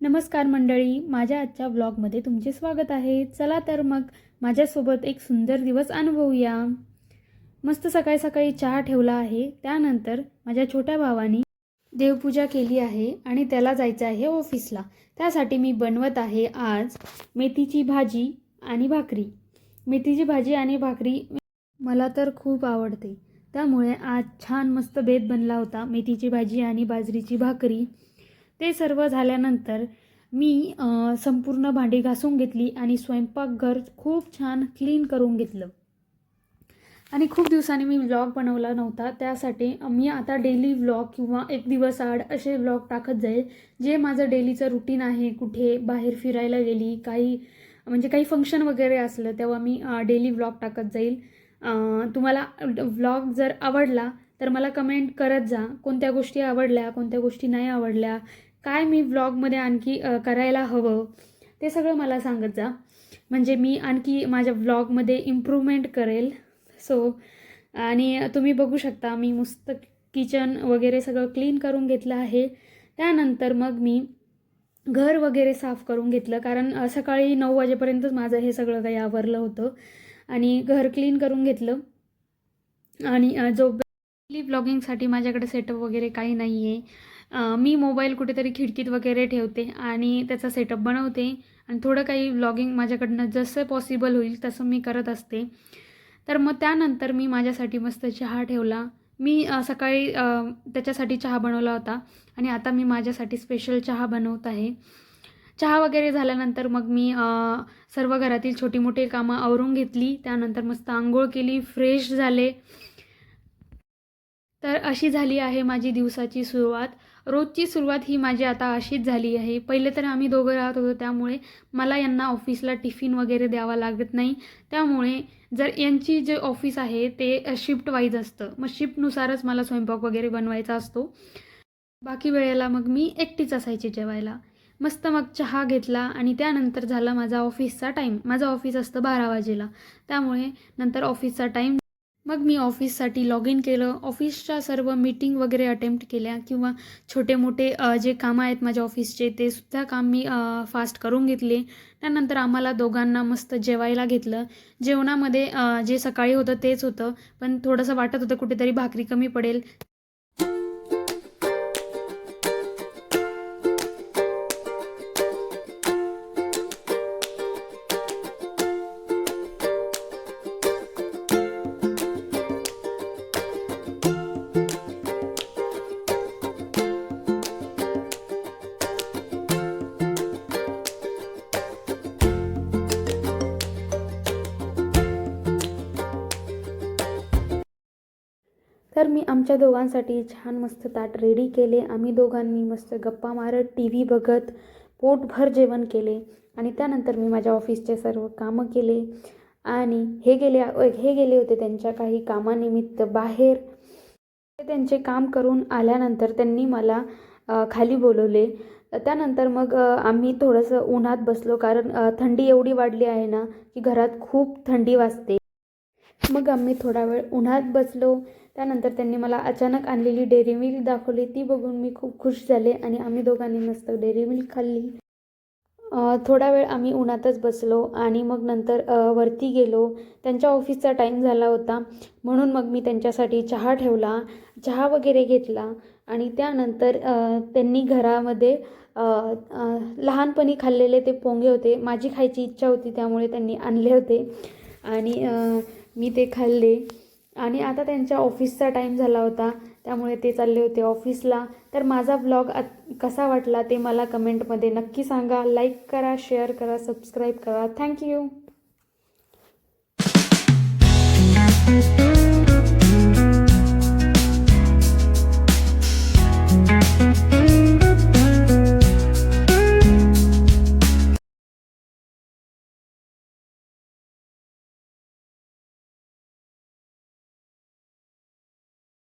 नमस्कार मंडळी माझ्या आजच्या व्लॉगमध्ये तुमचे स्वागत आहे. चला तर मग माझ्यासोबत एक सुंदर दिवस अनुभवूया. मस्त सकाळी सकाळी चहा ठेवला आहे. त्यानंतर माझ्या छोट्या भावानी देवपूजा केली आहे आणि त्याला जायचं आहे ऑफिसला. त्यासाठी मी बनवत आहे आज मेथीची भाजी आणि भाकरी. मेथीची भाजी आणि भाकरी मला तर खूप आवडते. त्यामुळे आज छान मस्त बेत बनला होता. मेथीची भाजी आणि बाजरीची भाकरी. ते सर्व झाल्यानंतर मी संपूर्ण भांडी घासून घेतली आणि स्वयंपाकघर खूप छान क्लीन करून घेतलं. आणि खूप दिवसांनी मी व्लॉग बनवला नव्हता. त्यासाठी मी आता डेली व्लॉग किंवा एक दिवस आड असे व्लॉग टाकत जाईल जे माझं डेलीचं रुटीन आहे. कुठे बाहेर फिरायला गेली काही म्हणजे काही फंक्शन वगैरे असलं तेव्हा मी डेली व्लॉग टाकत जाईल. तुम्हाला व्लॉग जर आवडला तर मला कमेंट करत जा. कोणत्या गोष्टी आवडल्या कोणत्या गोष्टी नाही आवडल्या काय मी व्लॉगमध्ये आणखी करायला हवं? ते सगळं मला सांगत जा. म्हणजे मी आणखी माझ्या व्लॉगमध्ये इम्प्रूव्हमेंट करेल. सो आणि तुम्ही बघू शकता मी मस्त किचन वगैरे सगळं क्लीन करून घेतलं आहे. त्यानंतर मग मी घर वगैरे साफ करून घेतलं. कारण सकाळी नऊ वाजेपर्यंतच माझं हे सगळं काही आवरलं होतं. आणि घर क्लीन करून घेतलं. आणि जो ब्लॉगिंगसाठी माझ्याकडे सेटअप वगैरे काही नाही आहे मी मोबाईल कुठेतरी खिडकीत वगैरे ठेवते आणि त्याचा सेटअप बनवते आणि थोडं काही व्लॉगिंग माझ्याकडनं जसं पॉसिबल होईल तसं मी करत असते. तर मग त्यानंतर मी माझ्यासाठी मस्त चहा ठेवला. मी सकाळी त्याच्यासाठी चहा बनवला होता आणि आता मी माझ्यासाठी स्पेशल चहा बनवत आहे. चहा वगैरे झाल्यानंतर मग मी सर्व घरातील छोटी मोठी कामं आवरून घेतली. त्यानंतर मस्त आंघोळ केली फ्रेश झाले. तर अशी झाली आहे माझी दिवसाची सुरुवात. रोजची सुरुवात ही माझी आता अशीच झाली आहे. पहिले तर आम्ही दोघं राहत होतो त्यामुळे मला यांना ऑफिसला टिफिन वगैरे द्यावा लागत नाही. त्यामुळे जर यांची जे ऑफिस आहे ते शिफ्ट वाईज असतं. मग शिफ्टनुसारच मला स्वयंपाक वगैरे बनवायचा असतो. बाकी वेळेला मग मी एकटीच असायची जेवायला. मस्त मग चहा घेतला आणि त्यानंतर झाला माझा ऑफिसचा टाईम माझं ऑफिस असतं बारा वाजेला. त्यामुळे नंतर ऑफिसचा टाईम मग मी ऑफिससाठी लॉग इन केलं. ऑफिसच्या सर्व मीटिंग वगैरे अटेम्प्ट केल्या किंवा छोटे मोठे जे कामं आहेत माझ्या ऑफिसचे ते सुद्धा काम मी फास्ट करून घेतले. त्यानंतर आम्हाला दोघांना मस्त जेवायला घेतलं. जेवणामध्ये जे सकाळी होतं तेच होतं. पण थोडंसं वाटत होतं कुठेतरी भाकरी कमी पडेल. तर मी आमच्या दोघांसाठी छान मस्त ताट रेडी केले. आम्ही दोघांनी मस्त गप्पा मारत टी व्ही बघत पोटभर जेवण केले. आणि त्यानंतर मी माझ्या ऑफिसचे सर्व कामं केले. आणि हे गेले हे गेले होते त्यांच्या काही कामानिमित्त बाहेर. ते त्यांचे काम करून आल्यानंतर त्यांनी मला खाली बोलवले. त्यानंतर मग आम्ही थोडंसं उन्हात बसलो. कारण थंडी एवढी वाढली आहे ना की घरात खूप थंडी वाजते. मग आम्ही थोडा वेळ उन्हात बसलो. त्यानंतर त्यांनी मला अचानक आणलेली डेअरी मिल्क दाखवली. ती बघून मी खूप खुश झाले आणि आम्ही दोघांनी मस्त डेअरी मिल्क खाल्ली. थोडा वेळ आम्ही उन्हातच बसलो आणि मग नंतर वरती गेलो. त्यांच्या ऑफिसचा टाईम झाला होता. म्हणून मग मी त्यांच्यासाठी चहा ठेवला चहा वगैरे घेतला आणि त्यानंतर त्यांनी घरामध्ये लहानपणी खाल्लेले ते पोंगे होते. माझी खायची इच्छा होती त्यामुळे त्यांनी आणले होते आणि मी ते खाल्ले. आणि आता त्यांच्या ऑफिसचा टाईम झाला होता. त्यामुळे ते चालले होते ऑफिसला तर माझा ब्लॉग कसा वाटला ते मला कमेंटमध्ये नक्की सांगा. लाईक करा शेअर करा सबस्क्राईब करा. थँक्यू